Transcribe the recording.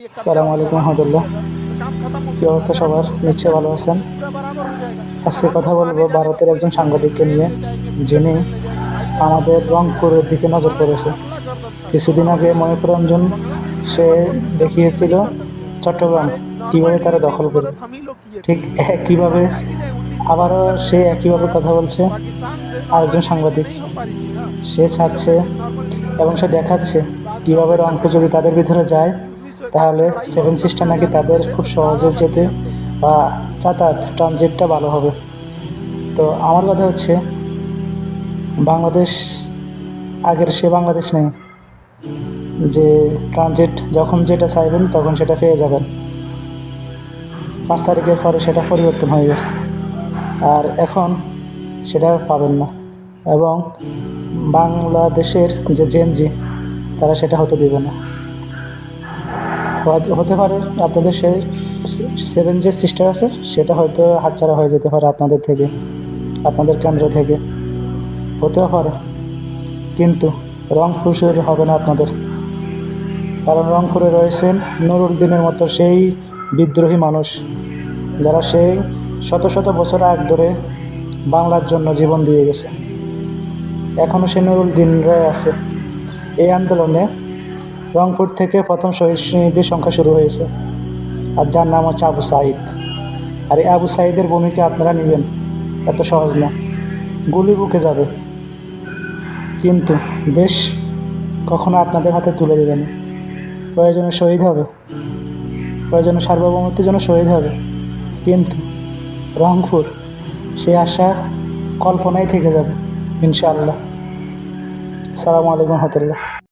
সালাম আলাইকুম রহমতুল্লাহ। কী অবস্থা সবার? নিশ্চয়ই ভালো আছেন। আজকে কথা বলব ভারতের একজন সাংবাদিককে নিয়ে, যিনি আমাদের রংপুরের দিকে নজর পড়েছে কিছুদিন আগে ময়ূররঞ্জন সে দেখিয়েছিল চট্টগ্রাম, কীভাবে তারা দখল করে। ঠিক একইভাবে আবারও সে একইভাবে কথা বলছে আরেকজন সাংবাদিক। সে ছাড়ছে এবং সে দেখাচ্ছে কীভাবে রংপুর যদি তাদের ভিতরে যায় তাহলে সেভেন সিস্টার নাকি তাদের খুব সহজে যেতে বা যাতায়াত ট্রানজিটটা ভালো হবে। তো আমার কথা হচ্ছে, বাংলাদেশ, আগের সে বাংলাদেশ নেই, যে ট্রানজিট যখন যেটা চাইবেন তখন সেটা পেয়ে যাবেন। পাঁচ তারিখের পরে সেটা পরিবর্তন হয়ে গেছে, আর এখন সেটা পাবেন না। এবং বাংলাদেশের যে জেনজি তারা সেটা হতে দেবে না। হতে পারে। আপনাদের সে সেভেন যে সিস্টার আছে, সেটা হয়তো হাতছাড়া হয়ে যেতে পারে আপনাদের থেকে, আপনাদের কেন্দ্র থেকে। হতেও পারে। কিন্তু রংপুর শুরু হবে না আপনাদের। কারণ রংপুরে রয়েছেন নুরুল দিনের মতো সেই বিদ্রোহী মানুষ, যারা সেই শত শত বছর আগ ধরে বাংলার জন্য জীবন দিয়ে গেছে। এখনও সে নুরুল দিন রায় আছে। এই আন্দোলনে রংপুর থেকে প্রথম শহীদ শহীদের সংখ্যা শুরু হয়েছে। আর যার নাম হচ্ছে আবু সাইদ আর এই আবু সাইদের ভূমিকা আপনারা নেবেন, এত সহজ না। গুলি বুকে যাবে। কিন্তু দেশ কখনো আপনাদের হাতে তুলে দেবে না। প্রয়োজনে শহীদ হবে। প্রয়োজনে সার্বভৌমত্বের জন্য শহীদ হবে। কিন্তু রংপুর সে আশা কল্পনায় থেকে যাবে, ইনশাআল্লাহ। সালামু আলাইকুম রহমতুল্লাহ।